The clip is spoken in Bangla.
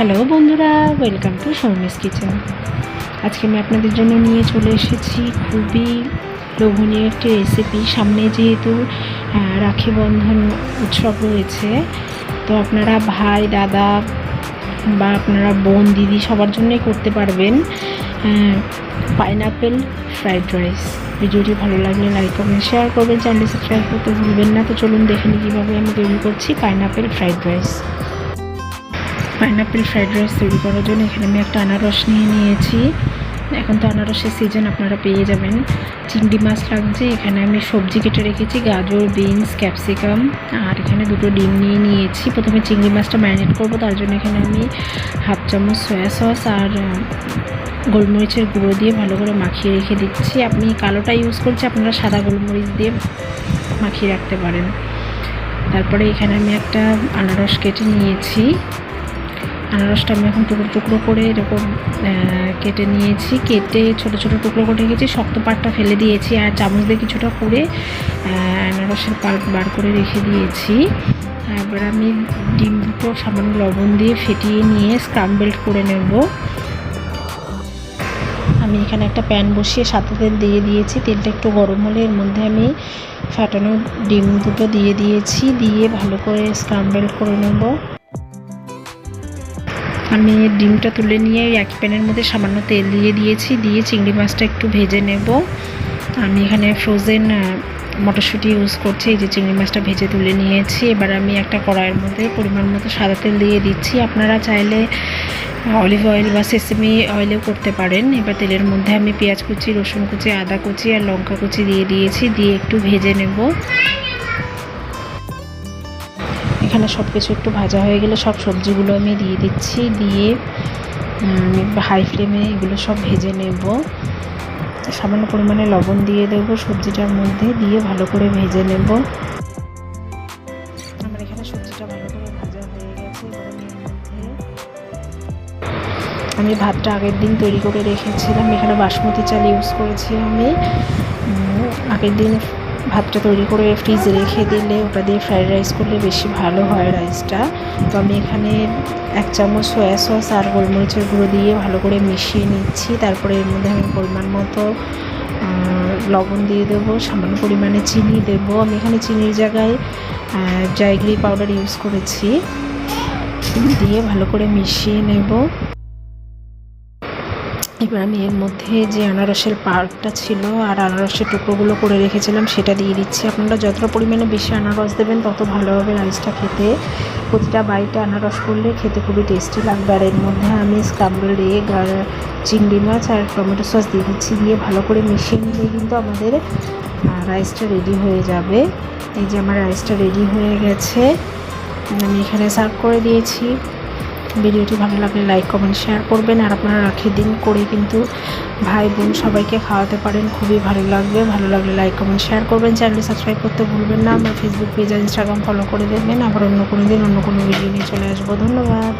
হ্যালো বন্ধুরা, ওয়েলকাম টু শর্মিস কিচেন। আজকে আমি আপনাদের জন্য নিয়ে চলে এসেছি খুবই লোভনীয় একটি রেসিপি সামনে যেহেতু রাখি বন্ধন উৎসব রয়েছে, তো আপনারা ভাই, দাদা বা আপনারা বোন, দিদি সবার জন্যই করতে পারবেন পাইনাপেল ফ্রাইড রাইস ভিডিওটি ভালো লাগলে লাইক কমেন্ট শেয়ার করবেন চ্যানেল সাবস্ক্রাইব করতে ভুলবেন না। তো চলুন দেখে নিই কীভাবে আমি তৈরি করছি pineapple fried rice pineapple fried rice তৈরি করার জন্য এখানে আমি একটা আনারস নিয়ে নিয়েছি। এখন তো আনারসের সিজন আপনারা পেয়ে যাবেন। চিংড়ি মাছ লাগছে, এখানে আমি সবজি কেটে রেখেছি, গাজর বিনস ক্যাপসিকাম আর এখানে দুটো ডিম নিয়ে নিয়েছি। প্রথমে চিংড়ি মাছটা ম্যারিনেট করব, তার জন্য এখানে আমি হাফ চামচ সয়া সস আর গোলমরিচের গুঁড়ো দিয়ে ভালো করে মাখিয়ে রেখে দিচ্ছি। আপনি কালোটা ইউজ করছি আপনারা সাদা গোলমরিচ দিয়ে মাখিয়ে রাখতে পারেন। তারপরে এখানে আমি একটা আনারস কেটে নিয়েছি। আনারসটা আমি এখন টুকরো টুকরো করে এরকম কেটে নিয়েছি। কেটে ছোট ছোট টুকরো করে রেখেছি, শক্ত পাটটা ফেলে দিয়েছি আর চামচ দিয়ে কিছুটা করে আনারসের পাল্প বার করে রেখে দিয়েছি। এবার আমি ডিম দুটো সামান্য লবণ দিয়ে ফেটিয়ে নিয়ে স্ক্রাম্বেল করে নেব। আমি এখানে একটা প্যান বসিয়ে সাথে তেল দিয়ে দিয়েছি। তেলটা একটু গরম হলে এর মধ্যে আমি ফাটানো ডিম দুটো দিয়ে দিয়েছি। দিয়ে ভালো করে স্ক্রাম্বেল করে নেব। আমি ডিমটা তুলে নিয়ে একই প্যানের মধ্যে সামান্য তেল দিয়ে দিয়েছি, দিয়ে চিংড়ি মাছটা একটু ভেজে নেব। আমি এখানে ফ্রোজেন মটরশুঁটি ইউজ করছি, এই যে চিংড়ি মাছটা ভেজে তুলে নিয়েছি। এবার আমি একটা কড়াইয়ের মধ্যে পরিমাণ মতো সাদা তেল দিয়ে দিচ্ছি। আপনারা চাইলে অলিভ অয়েল বা সেসেমি অয়েলেও করতে পারেন। এবার তেলের মধ্যে আমি পেঁয়াজ কুচি, রসুন কুচি, আদা কুচি আর লঙ্কা কুচি দিয়ে দিয়েছি। দিয়ে একটু ভেজে নেব। এখানে সব কিছু একটু ভাজা হয়ে গেলে সব সবজিগুলো আমি দিয়ে দিচ্ছি, দিয়ে হাই ফ্লেমে এগুলো সব ভেজে নেব। সামান্য পরিমাণে লবণ দিয়ে দেবো সবজিটার মধ্যে, দিয়ে ভালো করে ভেজে নেব। আমার এখানে সবজিটা ভালো করে ভাজা হয়ে গেছে আমি ভাতটা আগের দিন তৈরি করে রেখেছিলাম, এখানে বাসমতি চাল ইউজ করেছি আমি। আগের দিন ভাতটা তৈরি করে ফ্রিজে রেখে দিলে ওটা দিয়ে ফ্রাইড রাইস করলে বেশি ভালো হয় রাইসটা তো আমি এখানে এক চামচ সয়া সস আর গোলমরিচের গুঁড়ো দিয়ে ভালো করে মিশিয়ে নিচ্ছি। তারপরে এর মধ্যে আমি পরিমাণ মতো লবণ দিয়ে দেবো, সামান্য পরিমাণে চিনি দেবো। আমি এখানে চিনির জায়গায় জাইগ্রি পাউডার ইউজ করেছি। দিয়ে ভালো করে মিশিয়ে নেব। এবার আমি এর মধ্যে যে আনারসের পার্কটা ছিল আর আনারসের টুকরোগুলো করে রেখেছিলাম, সেটা দিয়ে দিচ্ছি। আপনারা যতটা পরিমাণে বেশি আনারস দেবেন, তত ভালো হবে রাইসটা খেতে। প্রতিটা বাইটে আনারস করলে খেতে খুবই টেস্টি লাগবে। আর এর মধ্যে আমি স্ক্রাম্বল এগ আর চিংড়ি মাছ আর টমেটো সস দিয়ে দিচ্ছি, দিয়ে ভালো করে মিশিয়ে নিলে কিন্তু আমাদের রাইসটা রেডি হয়ে যাবে। এই যে আমার রাইসটা রেডি হয়ে গেছে। আমি এখানে সার্ভ করে দিয়েছি। ভিডিওটি ভালো লাগলে লাইক, কমেন্ট শেয়ার করবেন। আর আপনারা রাখি দিন করে কিন্তু ভাই বোন সবাইকে খাওয়াতে পারেন। খুবই ভালো লাগবে। ভালো লাগলে লাইক, কমেন্ট শেয়ার করবেন। চ্যানেলটি সাবস্ক্রাইব করতে ভুলবেন না। আমার ফেসবুক পেজ আর ইনস্টাগ্রাম ফলো করে দেবেন আবার অন্য কোনো দিন অন্য কোনো ভিডিও নিয়ে চলে আসব। ধন্যবাদ।